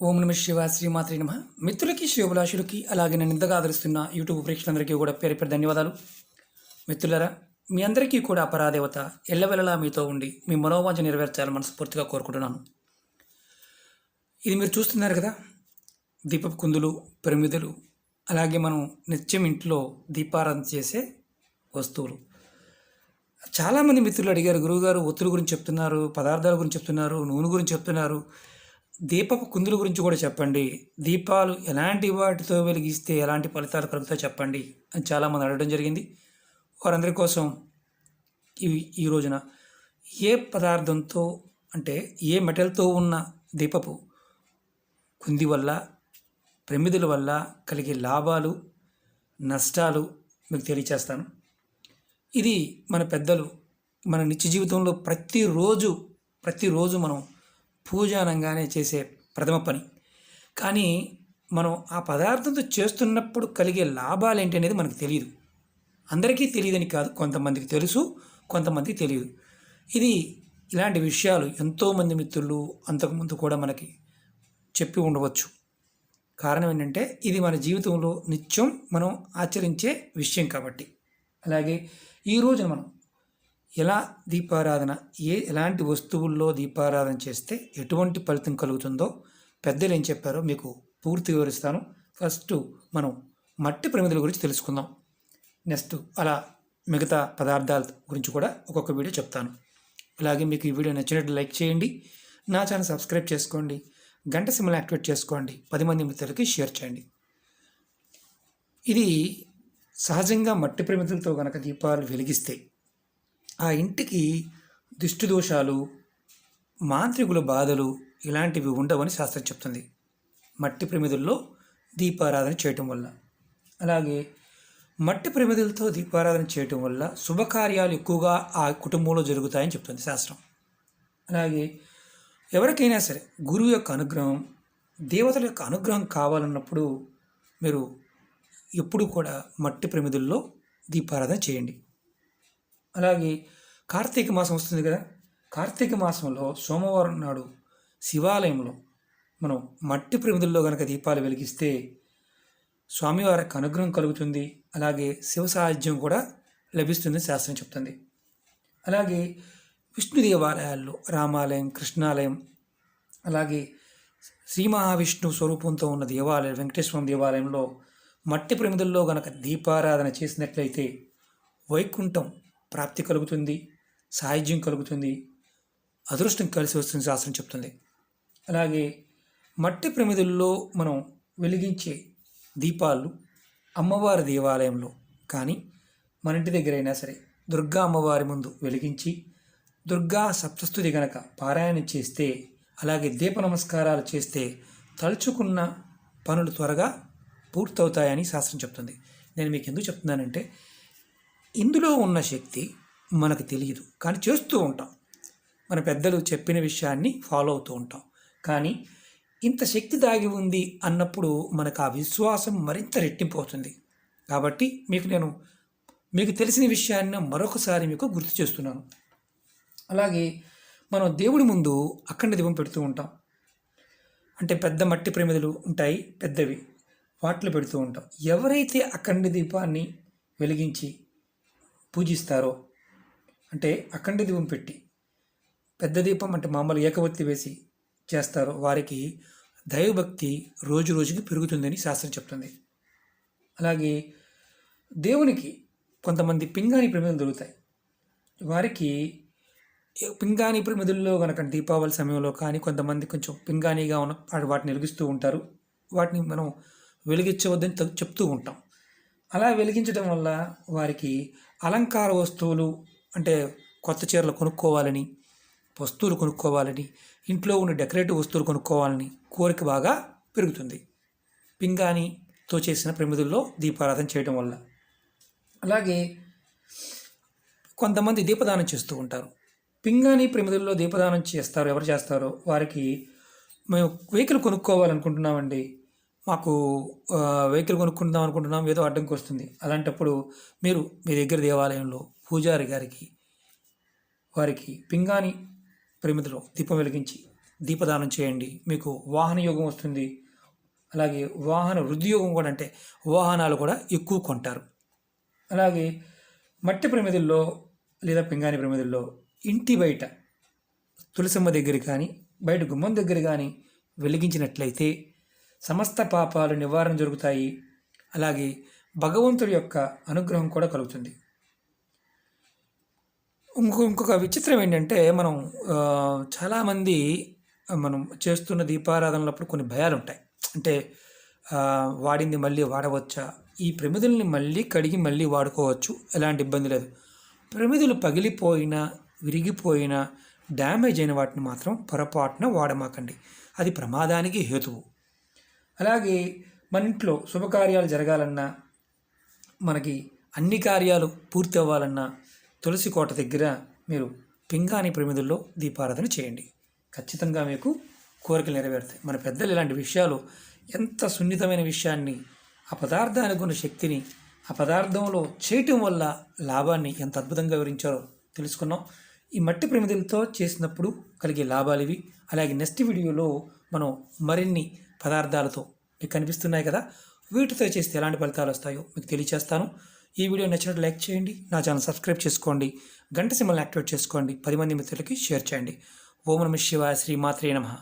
ఓం నమ శివ శ్రీమాత్రి నమ. మిత్రులకి శివభిలాషులకి అలాగే నన్ను ఇంతగా ఆదరిస్తున్న యూట్యూబ్ ప్రేక్షకులందరికీ కూడా పేరు పేరు ధన్యవాదాలు. మిత్రులరా మీ అందరికీ కూడా అపరాదేవత ఎల్లవెల్లలా మీతో ఉండి మీ మనోవాంఛ నెరవేర్చాలని మనస్ఫూర్తిగా కోరుకుంటున్నాను. ఇది మీరు చూస్తున్నారు కదా దీపపు కుందులు పిరమిదలు అలాగే మనం నిత్యం ఇంట్లో దీపారాధన చేసే వస్తువులు. చాలామంది మిత్రులు అడిగారు గురువుగారు ఒత్తుల గురించి చెప్తున్నారు పదార్థాల గురించి చెప్తున్నారు నూనె గురించి చెప్తున్నారు దీపపు కుందుల గురించి కూడా చెప్పండి. దీపాలు ఎలాంటి వాటితో వెలిగిస్తే ఎలాంటి ఫలితాలు కలుగుతాయో చెప్పండి అని చాలామంది అడగడం జరిగింది. వారందరి కోసం ఈ ఈ రోజున ఏ పదార్థంతో అంటే ఏ మెటల్తో ఉన్న దీపపు కుంది వల్ల ప్రమిదుల వల్ల కలిగే లాభాలు నష్టాలు మీకు తెలియచేస్తాను. ఇది మన పెద్దలు మన నిత్య జీవితంలో ప్రతిరోజు ప్రతిరోజు మనం పూజ అనగానే చేసే ప్రథమ పని. కానీ మనం ఆ పదార్థంతో చేస్తున్నప్పుడు కలిగే లాభాలు ఏంటి అనేది మనకు తెలియదు అందరికీ తెలియదని కాదు కొంతమందికి తెలుసు కొంతమందికి తెలియదు. ఇది ఇలాంటి విషయాలు ఎంతోమంది మిత్రులు అంతకుముందు కూడా మనకి చెప్పి ఉండవచ్చు. కారణం ఏంటంటే ఇది మన జీవితంలో నిత్యం మనం ఆచరించే విషయం కాబట్టి. అలాగే ఈ రోజున మనం ఎలా దీపారాధన ఏ ఎలాంటి వస్తువుల్లో దీపారాధన చేస్తే ఎటువంటి ఫలితం కలుగుతుందో పెద్దలు ఏం చెప్పారో మీకు పూర్తి వివరిస్తాను. ఫస్ట్ మనం మట్టి ప్రమిదల గురించి తెలుసుకుందాం. నెక్స్ట్ అలా మిగతా పదార్థాల గురించి కూడా ఒక్కొక్క వీడియో చెప్తాను. అలాగే మీకు ఈ వీడియో నచ్చినట్టు లైక్ చేయండి నా ఛానల్ సబ్స్క్రైబ్ చేసుకోండి గంట సింబల్ యాక్టివేట్ చేసుకోండి పది మంది మిత్రులకి షేర్ చేయండి. ఇది సహజంగా మట్టి ప్రమిదలతో కనుక దీపాలు వెలిగిస్తే ఆ ఇంటికి దిష్టి దోషాలు మాంత్రికుల బాధలు ఇలాంటివి ఉండవని శాస్త్రం చెప్తుంది. మట్టి ప్రమిదుల్లో దీపారాధన చేయటం వల్ల. అలాగే మట్టి ప్రమిదులతో దీపారాధన చేయటం వల్ల శుభకార్యాలు ఎక్కువగా ఆ కుటుంబంలో జరుగుతాయని చెప్తుంది శాస్త్రం. అలాగే ఎవరికైనా సరే గురువు యొక్క అనుగ్రహం దేవతల యొక్క అనుగ్రహం కావాలన్నప్పుడు మీరు ఎప్పుడు కూడా మట్టి ప్రమిదుల్లో దీపారాధన చేయండి. అలాగే కార్తీక మాసం వస్తుంది కదా? కార్తీక మాసంలో సోమవారం నాడు శివాలయంలో మనం మట్టి ప్రమిదుల్లో కనుక దీపాలు వెలిగిస్తే స్వామివారికి అనుగ్రహం కలుగుతుంది. అలాగే శివ సాహిత్యం కూడా లభిస్తుంది శాస్త్రం చెప్తుంది. అలాగే విష్ణు దేవాలయాల్లో రామాలయం కృష్ణాలయం అలాగే శ్రీ మహావిష్ణు స్వరూపంతో ఉన్న దేవాలయం వెంకటేశ్వరం దేవాలయంలో మట్టి ప్రమిదల్లో గనక దీపారాధన చేసినట్లయితే వైకుంఠం ప్రాప్తి కలుగుతుంది సాహిత్యం కలుగుతుంది అదృష్టం కలిసి వస్తుంది శాస్త్రం చెప్తుంది. అలాగే మట్టి ప్రమిదుల్లో మనం వెలిగించే దీపాలు అమ్మవారి దేవాలయంలో కానీ మన ఇంటి దగ్గరైనా సరే దుర్గా అమ్మవారి ముందు వెలిగించి దుర్గా సప్తస్థుతి గనక పారాయణ చేస్తే అలాగే దీప నమస్కారాలు చేస్తే తలుచుకున్న పనులు త్వరగా పూర్తవుతాయని శాస్త్రం చెప్తుంది. నేను మీకు ఎందుకు చెప్తున్నానంటే ఇందులో ఉన్న శక్తి మనకు తెలియదు కానీ చేస్తూ ఉంటాం. మన పెద్దలు చెప్పిన విషయాన్ని ఫాలో అవుతూ ఉంటాం. కానీ ఇంత శక్తి దాగి ఉంది అన్నప్పుడు మనకు ఆ విశ్వాసం మరింత రెట్టింపు అవుతుంది కాబట్టి మీకు నేను మీకు తెలిసిన విషయాన్ని మరొకసారి మీకు గుర్తు చేస్తున్నాను. అలాగే మనం దేవుడి ముందు అఖండ దీపం పెడుతూ ఉంటాం. అంటే పెద్ద మట్టి ప్రమిదలు ఉంటాయి పెద్దవి. వాటిలో పెడుతూ ఉంటాం. ఎవరైతే అఖండ దీపాన్ని వెలిగించి పూజిస్తారో? అంటే అఖండ దీపం పెట్టి పెద్ద దీపం అంటే మామూలు ఏకవత్తి వేసి చేస్తారో? వారికి దైవభక్తి రోజు రోజుకి పెరుగుతుందని శాస్త్రం చెప్తుంది. అలాగే దేవునికి కొంతమంది పింగాణి ప్రమిదలు దొరుకుతాయి. వారికి పింగాణి ప్రమిదల్లో కనుక దీపావళి సమయంలో కానీ కొంతమంది కొంచెం పింగాణిగా ఉన్న వాటి- వాటిని వెలిగిస్తూ ఉంటారు. వాటిని మనం వెలిగించవద్దని చెప్తూ ఉంటాం. అలా వెలిగించడం వల్ల వారికి అలంకార వస్తువులు అంటే కొత్త చీరలు కొనుక్కోవాలని వస్తువులు కొనుక్కోవాలని ఇంట్లో ఉన్న డెకరేటివ్ వస్తువులు కొనుక్కోవాలని కోరిక బాగా పెరుగుతుంది. పింగాణితో చేసిన ప్రమిదుల్లో దీపారాధన చేయడం వల్ల. అలాగే కొంతమంది దీపదానం చేస్తూ ఉంటారు. పింగాణి ప్రమిదుల్లో దీపదానం చేస్తారు. ఎవరు చేస్తారో వారికి మేము వెహికల్ కొనుక్కోవాలనుకుంటున్నామండి. మాకు వెహికల్ కొనుక్కుందాం అనుకుంటున్నాం ఏదో అడ్డంకి వస్తుంది. అలాంటప్పుడు మీరు మీ దగ్గర దేవాలయంలో పూజారి గారికి వారికి పింగాణి పరిమితిలో దీపం వెలిగించి దీపదానం చేయండి. మీకు వాహన యోగం వస్తుంది. అలాగే వాహన వృద్ధి యోగం కూడా అంటే వాహనాలు కూడా ఎక్కువ కొంటారు. అలాగే మట్టి ప్రమిదల్లో లేదా పింగాణి ప్రమిదల్లో ఇంటి బయట తులసమ్మ దగ్గర కానీ బయట గుమ్మం దగ్గర కానీ వెలిగించినట్లయితే సమస్త పాపాలు నివారణ జరుగుతాయి. అలాగే భగవంతుడి యొక్క అనుగ్రహం కూడా కలుగుతుంది. ఇంకో ఇంకొక విచిత్రం ఏంటంటే మనం చాలామంది మనం చేస్తున్న దీపారాధనలప్పుడు కొన్ని భయాలు ఉంటాయి. అంటే వాడింది మళ్ళీ వాడవచ్చా? ఈ ప్రమిదుల్ని మళ్ళీ కడిగి మళ్ళీ వాడుకోవచ్చు. ఎలాంటి ఇబ్బంది లేదు. ప్రమిదులు పగిలిపోయినా విరిగిపోయినా డ్యామేజ్ అయిన వాటిని మాత్రం పొరపాటున వాడమాకండి. అది ప్రమాదానికి హేతువు. అలాగే మన ఇంట్లో శుభకార్యాలు జరగాలన్నా మనకి అన్ని కార్యాలు పూర్తి అవ్వాలన్నా తులసి కోట దగ్గర మీరు పింగాణి ప్రమిదుల్లో దీపారాధన చేయండి. ఖచ్చితంగా మీకు కోరికలు నెరవేరుతాయి. మన పెద్దలు ఇలాంటి విషయాలు ఎంత సున్నితమైన విషయాన్ని ఆ పదార్థానికి ఉన్న శక్తిని ఆ పదార్థంలో చేయటం వల్ల లాభాన్ని ఎంత అద్భుతంగా వివరించారో తెలుసుకున్నాం. ఈ మట్టి ప్రమిదలతో చేసినప్పుడు కలిగే లాభాలు ఇవి. అలాగే నెక్స్ట్ వీడియోలో మనం మరిన్ని పదార్థాలతో మీకు కనిపిస్తున్నాయి కదా వీటితో చేస్తే ఎలాంటి ఫలితాలు వస్తాయో మీకు తెలియచేస్తాను. ఈ వీడియో నచ్చినట్టు లైక్ చేయండి నా ఛానల్ సబ్స్క్రైబ్ చేసుకోండి గంట సింబల్ని యాక్టివేట్ చేసుకోండి పది మంది మిత్రులకి షేర్ చేయండి. ఓం నమ శివాయ శ్రీమాత్రే నమః.